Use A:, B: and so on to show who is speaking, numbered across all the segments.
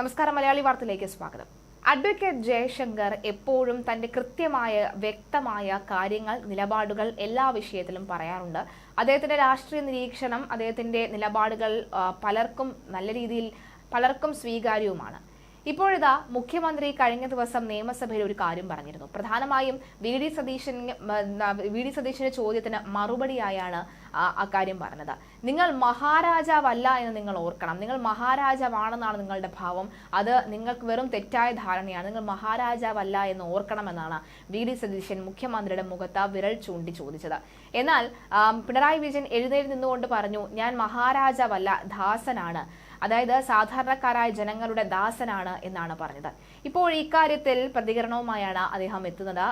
A: നമസ്കാരം മലയാളി വാർത്തയിലേക്ക് സ്വാഗതം. അഡ്വക്കേറ്റ് ജയശങ്കർ എപ്പോഴും തന്റെ കൃത്യമായ വ്യക്തമായ കാര്യങ്ങൾ നിലപാടുകൾ എല്ലാ വിഷയത്തിലും പറയാറുണ്ട്. അദ്ദേഹത്തിന്റെ രാഷ്ട്രീയ നിരീക്ഷണം അദ്ദേഹത്തിന്റെ നിലപാടുകൾ പലർക്കും നല്ല രീതിയിൽ പലർക്കും സ്വീകാര്യവുമാണ്. ഇപ്പോഴിതാ മുഖ്യമന്ത്രി കഴിഞ്ഞ ദിവസം നിയമസഭയിൽ ഒരു കാര്യം പറഞ്ഞിരുന്നു. പ്രധാനമായും V D Satheesan V D സതീശന്റെ ചോദ്യത്തിന് മറുപടിയായാണ് അക്കാര്യം പറഞ്ഞത്. നിങ്ങൾ മഹാരാജാവല്ല എന്ന് നിങ്ങൾ ഓർക്കണം. നിങ്ങൾ മഹാരാജാവാണെന്നാണ് നിങ്ങളുടെ ഭാവം. അത് നിങ്ങൾക്ക് വെറും തെറ്റായ ധാരണയാണ്. നിങ്ങൾ മഹാരാജാവല്ല എന്ന് ഓർക്കണമെന്നാണ് വി ഡി സതീശൻ മുഖ്യമന്ത്രിയുടെ മുഖത്ത് വിരൽ ചൂണ്ടി ചോദിച്ചത്. എന്നാൽ പിണറായി വിജയൻ എഴുന്നേറ്റ് നിന്നുകൊണ്ട് പറഞ്ഞു ഞാൻ മഹാരാജാവല്ല ദാസനാണ്. അതായത് സാധാരണക്കാരായ ജനങ്ങളുടെ ദാസനാണ് എന്നാണ് പറഞ്ഞത്. ഇപ്പോൾ ഇക്കാര്യത്തിൽ പ്രതികരണവുമായാണ് അദ്ദേഹം എത്തുന്നത്.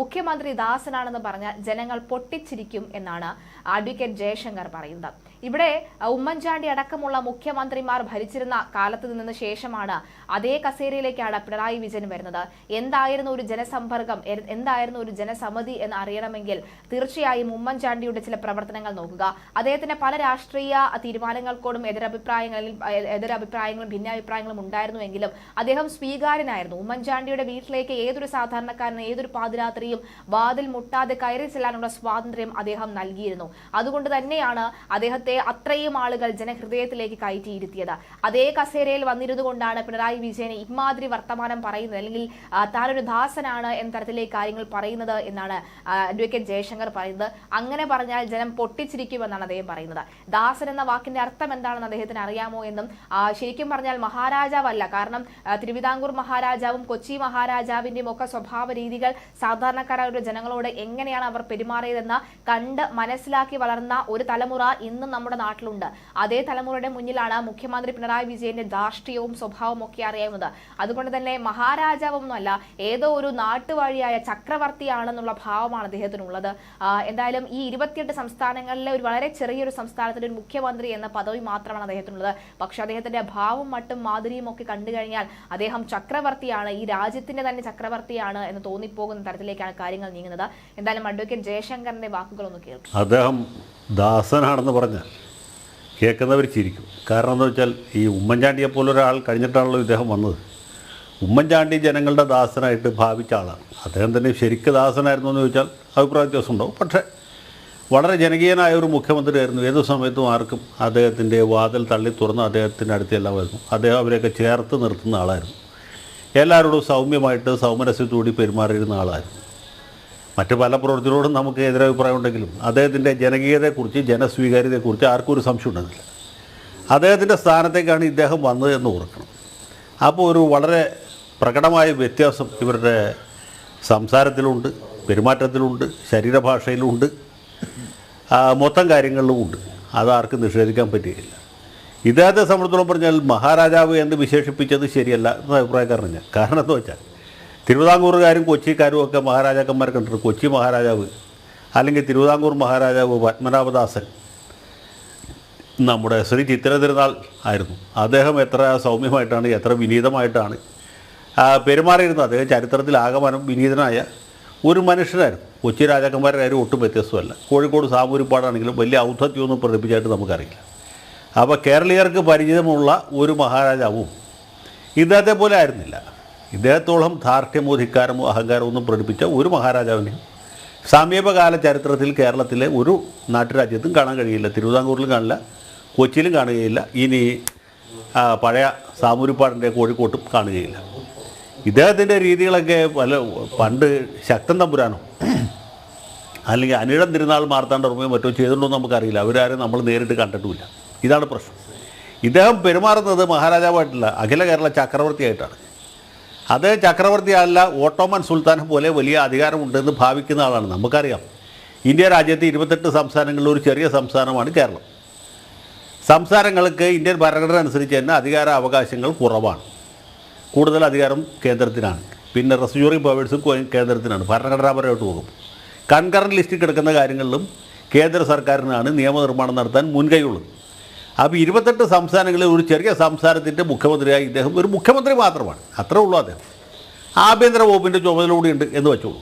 A: മുഖ്യമന്ത്രി ദാസനാണെന്ന് പറഞ്ഞാൽ ജനങ്ങൾ പൊട്ടിച്ചിരിക്കും എന്നാണ് അഡ്വക്കേറ്റ് ജയശങ്കർ പറയുന്നത്. ഇവിടെ ഉമ്മൻചാണ്ടി അടക്കമുള്ള മുഖ്യമന്ത്രിമാർ ഭരിച്ചിരുന്ന കാലത്ത് നിന്ന് ശേഷമാണ് അതേ കസേരയിലേക്കാണ് പിണറായി വിജയൻ വരുന്നത്. എന്തായിരുന്നു ഒരു ജനസമ്പർക്കം? എന്തായിരുന്നു ഒരു ജനസമിതി എന്ന് അറിയണമെങ്കിൽ തീർച്ചയായും ഉമ്മൻചാണ്ടിയുടെ ചില പ്രവർത്തനങ്ങൾ നോക്കുക. അദ്ദേഹത്തിന്റെ പല രാഷ്ട്രീയ തീരുമാനങ്ങൾക്കോടും എതിരഭിപ്രായങ്ങളിൽ എതിരഭിപ്രായങ്ങളും ഭിന്നാഭിപ്രായങ്ങളും ഉണ്ടായിരുന്നുവെങ്കിലും അദ്ദേഹം സ്വീകാര്യനായിരുന്നു. ഉമ്മൻചാണ്ടിയുടെ വീട്ടിലേക്ക് ഏതൊരു സാധാരണക്കാരനും ഏതൊരു പാതിരാത്രിയും വാതിൽ മുട്ടാതെ കയറി ചെല്ലാനുള്ള സ്വാതന്ത്ര്യം അദ്ദേഹം നൽകിയിരുന്നു. അതുകൊണ്ട് തന്നെയാണ് അദ്ദേഹത്തെ അത്രയും ആളുകൾ ജനഹൃദയത്തിലേക്ക് കയറ്റിയിരുത്തിയത്. അതേ കസേരയിൽ വന്നിരുന്നു കൊണ്ടാണ് പിണറായി വിജയന് ഇമാതിരി വർത്തമാനം പറയുന്നത്. അല്ലെങ്കിൽ താനൊരു ദാസനാണ് എന്ന തരത്തിലേക്ക് കാര്യങ്ങൾ പറയുന്നത് എന്നാണ് അഡ്വക്കേറ്റ് ജയശങ്കർ പറയുന്നത്. അങ്ങനെ പറഞ്ഞാൽ ജനം പൊട്ടിച്ചിരിക്കുമെന്നാണ് അദ്ദേഹം പറയുന്നത്. ദാസൻ എന്ന വാക്കിന്റെ അർത്ഥം എന്താണെന്ന് അദ്ദേഹത്തിന് അറിയാമോ എന്നും ശരിക്കും പറഞ്ഞാൽ മഹാരാജാവല്ല. കാരണം തിരുവിതാംകൂർ മഹാരാജാവും കൊച്ചി മഹാരാജാവിന്റെയും ഒക്കെ സ്വഭാവ രീതികൾ സാധാരണക്കാരായ ജനങ്ങളോട് എങ്ങനെയാണ് അവർ പെരുമാറിയതെന്ന് കണ്ട് മനസ്സിലാക്കി വളർന്ന ഒരു തലമുറ ഇന്നും നമ്മുടെ നാട്ടിലുണ്ട്. അതേ തലമുറയുടെ മുന്നിലാണ് മുഖ്യമന്ത്രി പിണറായി വിജയന്റെ ധാർഷ്ട്യവും സ്വഭാവവും ഒക്കെ അറിയാവുന്നത്. അതുകൊണ്ട് തന്നെ മഹാരാജാവൊന്നുമല്ല ഏതോ ഒരു നാട്ടുവഴിയായ ചക്രവർത്തിയാണെന്നുള്ള ഭാവമാണ് അദ്ദേഹത്തിനുള്ളത്. എന്തായാലും ഈ ഇരുപത്തിയെട്ട് സംസ്ഥാനങ്ങളിലെ ഒരു വളരെ ചെറിയൊരു സംസ്ഥാനത്തിന്റെ ഒരു മുഖ്യമന്ത്രി എന്ന പദവി മാത്രമാണ് അദ്ദേഹത്തിനുള്ളത്. പക്ഷെ അദ്ദേഹത്തിന്റെ ഭാവം മട്ടും മാധുരിയും ഒക്കെ കണ്ടു കഴിഞ്ഞാൽ അദ്ദേഹം ചക്രവർത്തിയാണ് ഈ രാജ്യത്തിന്റെ തന്നെ ചക്രവർത്തിയാണ് എന്ന് തോന്നിപ്പോകുന്ന തരത്തിലേക്കാണ് കാര്യങ്ങൾ നീങ്ങുന്നത്. എന്തായാലും അഡ്വക്കേറ്റ് ജയശങ്കറിന്റെ വാക്കുകളൊന്ന് കേൾക്കും.
B: അദ്ദേഹം ദാസനാണെന്ന് പറഞ്ഞ് കേൾക്കുന്നവർ ചിരിക്കും. കാരണം എന്താ വെച്ചാൽ ഈ ഉമ്മൻചാണ്ടിയെ പോലൊരാൾ കഴിഞ്ഞിട്ടാണല്ലോ ഇദ്ദേഹം വന്നത്. ഉമ്മൻചാണ്ടി ജനങ്ങളുടെ ദാസനായിട്ട് ഭാവിച്ച ആളാണ്. അദ്ദേഹം തന്നെ ശരിക്ക് ദാസനായിരുന്നു എന്ന് ചോദിച്ചാൽ അഭിപ്രായ വ്യത്യാസം ഉണ്ടാവും പക്ഷേ വളരെ ജനകീയനായ ഒരു മുഖ്യമന്ത്രിയായിരുന്നു. ഏത് സമയത്തും ആർക്കും അദ്ദേഹത്തിന്റെ വാതിൽ തള്ളി തുറന്ന് അദ്ദേഹത്തിന്റെ അടുത്തെല്ലാം വരുന്നു അദ്ദേഹം അവരെയൊക്കെ ചേർത്ത് നിർത്തുന്ന ആളായിരുന്നു. എല്ലാവരോടും സൗമ്യമായിട്ട് സൗമരസ്യത്തോടി പെരുമാറിയിരുന്ന ആളായിരുന്നു. മറ്റ് പല പ്രവൃത്തികളോടും നമുക്ക് എതിരഭിപ്രായം ഉണ്ടെങ്കിലും അദ്ദേഹത്തിന്റെ ജനകീയതയെക്കുറിച്ച് ജനസ്വീകാര്യതയെക്കുറിച്ച് ആർക്കും ഒരു സംശയം ഉണ്ടെന്നില്ല അദ്ദേഹത്തിന്റെ സ്ഥാനത്തേക്കാണ് ഇദ്ദേഹം വന്നത് എന്ന് ഓർക്കണം. അപ്പോൾ ഒരു വളരെ പ്രകടമായ വ്യത്യാസം ഇവരുടെ സംസാരത്തിലുണ്ട് പെരുമാറ്റത്തിലുണ്ട് ശരീരഭാഷയിലുണ്ട് മൊത്തം കാര്യങ്ങളിലും ഉണ്ട് അതാർക്കും നിഷേധിക്കാൻ പറ്റുകയില്ല. ഇദ്ദേഹത്തെ സംബന്ധിച്ചോളം പറഞ്ഞാൽ മഹാരാജാവ് എന്ന് വിശേഷിപ്പിച്ചത് ശരിയല്ല എന്ന അഭിപ്രായക്കാരനാണ് ഞാൻ. കാരണം എന്താ വെച്ചാൽ തിരുവിതാംകൂറുകാരും കൊച്ചിക്കാരും ഒക്കെ മഹാരാജാക്കന്മാരെ കണ്ടിട്ടുണ്ട് കൊച്ചി മഹാരാജാവ് അല്ലെങ്കിൽ തിരുവിതാംകൂർ മഹാരാജാവ് പത്മനാഭദാസൻ നമ്മുടെ ശ്രീ ചിത്ര തിരുനാൾ ആയിരുന്നു. അദ്ദേഹം എത്ര സൗമ്യമായിട്ടാണ് എത്ര വിനീതമായിട്ടാണ് പെരുമാറിയിരുന്നത് അദ്ദേഹം ചരിത്രത്തിൽ ആകമാനം വിനീതനായ ഒരു മനുഷ്യനായിരുന്നു. കൊച്ചി രാജാക്കന്മാരുടെ കാര്യം ഒട്ടും വ്യത്യസ്തമല്ല. കോഴിക്കോട് സാമൂരിപ്പാടാണെങ്കിലും വലിയ ഔദ്ധത്യമൊന്നും പ്രകടിപ്പിച്ചായിട്ട് നമുക്കറിയില്ല. അപ്പോൾ കേരളീയർക്ക് പരിചിതമുള്ള ഒരു മഹാരാജാവും ഇദ്ദേഹത്തെ പോലെ ആയിരുന്നില്ല. ഇദ്ദേഹത്തോളം ധാർഷ്ട്യമോ ധിക്കാരമോ അഹങ്കാരമോ ഒന്നും പ്രകടിപ്പിച്ച ഒരു മഹാരാജാവിനെയും സമീപകാല ചരിത്രത്തിൽ കേരളത്തിലെ ഒരു നാട്ടുരാജ്യത്തും കാണാൻ കഴിയില്ല. തിരുവിതാംകൂറിലും കാണില്ല കൊച്ചിയിലും കാണുകയില്ല. ഇനി പഴയ സാമൂരിപ്പാടിന്റെ കോഴിക്കോട്ടും കാണുകയില്ല. ഇദ്ദേഹത്തിന്റെ രീതികളൊക്കെ പല പണ്ട് ശക്തൻ തമ്പുരാനോ അല്ലെങ്കിൽ അനിഴം തിരുനാൾ മാർത്താണ്ഡർമ്മയോ മറ്റോ ചെയ്തിട്ടുണ്ടോ നമുക്കറിയില്ല. അവരാരും നമ്മൾ നേരിട്ട് കണ്ടിട്ടുമില്ല. ഇതാണ് പ്രശ്നം. ഇദ്ദേഹം പെരുമാറുന്നത് മഹാരാജാവായിട്ടല്ല അഖില കേരള ചക്രവർത്തിയായിട്ടാണ്. അത് ചക്രവർത്തിയല്ല ഓട്ടോമൻ സുൽത്താനെ പോലെ വലിയ അധികാരമുണ്ടെന്ന് ഭാവിക്കുന്ന ആളാണ്. നമുക്കറിയാം. ഇന്ത്യ രാജ്യത്ത് ഇരുപത്തെട്ട് സംസ്ഥാനങ്ങളിൽ ഒരു ചെറിയ സംസ്ഥാനമാണ് കേരളം. സംസ്ഥാനങ്ങൾക്ക് ഇന്ത്യൻ ഭരണഘടന അനുസരിച്ച് തന്നെ അധികാര അവകാശങ്ങൾ കുറവാണ്. കൂടുതൽ അധികാരം കേന്ദ്രത്തിനാണ്. പിന്നെ റെസ്യൂറി പവേഴ്സും കേന്ദ്രത്തിനാണ്. ഭരണഘടനാപരമായിട്ട് പോകും. കൺകറന്റ് ലിസ്റ്റിൽ കിടക്കുന്ന കാര്യങ്ങളിലും കേന്ദ്ര സർക്കാരിനാണ് നിയമനിർമ്മാണം നടത്താൻ മുൻകൈയുള്ളത് അപ്പോൾ ഇരുപത്തെട്ട് സംസ്ഥാനങ്ങളിൽ ഒരു ചെറിയ സംസ്ഥാനത്തിന്റെ മുഖ്യമന്ത്രിയായി ഇദ്ദേഹം ഒരു മുഖ്യമന്ത്രി മാത്രമാണ്. അത്രേ ഉള്ളൂ അദ്ദേഹം. ആഭ്യന്തര വകുപ്പിന്റെ ചുമതല കൂടിയുണ്ട് എന്ന് വെച്ചോളൂ.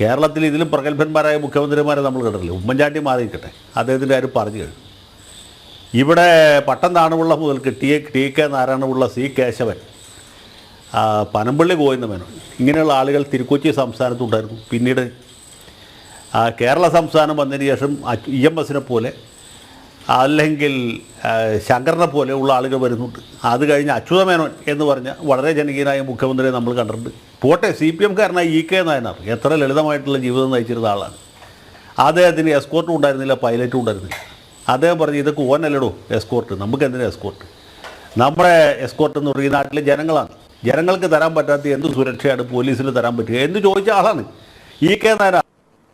B: കേരളത്തിൽ ഇതിലും പ്രഗത്ഭന്മാരായ മുഖ്യമന്ത്രിമാരെ നമ്മൾ കണ്ടിട്ടില്ല. ഉമ്മൻചാണ്ടി മാറിയിരിക്കട്ടെ. അദ്ദേഹത്തിന്റെ ആരും പറഞ്ഞു കഴിഞ്ഞു. ഇവിടെ പട്ടം താണുള്ള മുതൽക്ക് T T K Narayanapillai C Kesavan Panampilly Govinda Menon ഇങ്ങനെയുള്ള ആളുകൾ തിരുക്കൊച്ചി സംസ്ഥാനത്തുണ്ടായിരുന്നു. പിന്നീട് കേരള സംസ്ഥാനം വന്നതിന് ശേഷം ഇ എം എസിനെ പോലെ അല്ലെങ്കിൽ ശങ്കറിനെ പോലെ ഉള്ള ആളുകൾ വരുന്നുണ്ട്. അത് കഴിഞ്ഞ് അച്യുത മേനോൻ എന്ന് പറഞ്ഞ വളരെ ജനകീയനായ മുഖ്യമന്ത്രിയെ നമ്മൾ കണ്ടിട്ടുണ്ട്. പോട്ടെ സി പി എംകാരനായ ഇ കെ നായനാർ എത്ര ലളിതമായിട്ടുള്ള ജീവിതം നയിച്ചിരുന്ന ആളാണ്. അദ്ദേഹത്തിന് എസ്കോർട്ടും ഉണ്ടായിരുന്നില്ല പൈലറ്റും ഉണ്ടായിരുന്നില്ല. അദ്ദേഹം പറഞ്ഞു ഇതൊക്കെ ഓനല്ലടോ എസ്കോർട്ട് നമുക്ക് എന്തിനാ എസ്കോർട്ട്? നമ്മുടെ എസ്കോർട്ട് എന്ന് പറയുന്ന നാട്ടിലെ ജനങ്ങളാണ്. ജനങ്ങൾക്ക് തരാൻ പറ്റാത്ത എന്ത് സുരക്ഷയാണ് പോലീസിന് തരാൻ പറ്റുക എന്ന് ചോദിച്ച ആളാണ്. ഇ കെ നായനാർ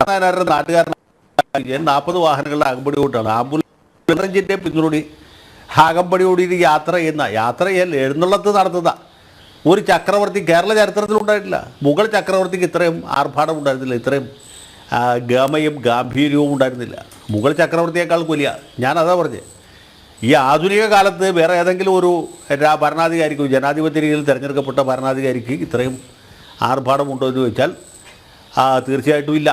B: നായനാരുടെ നാട്ടുകാരൻ നാൽപ്പത് വാഹനങ്ങളുടെ അകമ്പടി കൊണ്ടാണ്. ആംബുലൻസിന്റെ പിന്തുണി അകമ്പടിയോടി യാത്ര ചെയ്യുന്ന യാത്ര ചെയ്യാൻ എഴുന്നള്ളത്ത് നടത്തുന്ന ഒരു ചക്രവർത്തി കേരള ചരിത്രത്തിലുണ്ടായിട്ടില്ല മുഗൾ ചക്രവർത്തിക്ക് ഇത്രയും ആർഭാടം ഉണ്ടായിരുന്നില്ല ഇത്രയും ഗമയും ഗാംഭീര്യവും ഉണ്ടായിരുന്നില്ല. മുഗൾ ചക്രവർത്തിയേക്കാൾ വലിയ ഞാനതാ പറഞ്ഞത് ഈ ആധുനിക കാലത്ത് വേറെ ഏതെങ്കിലും ഒരു ഭരണാധികാരിക്ക് ജനാധിപത്യ രീതിയിൽ തിരഞ്ഞെടുക്കപ്പെട്ട ഭരണാധികാരിക്ക് ഇത്രയും ആർഭാടമുണ്ടോ എന്ന് ചോദിച്ചാൽ തീർച്ചയായിട്ടും ഇല്ല.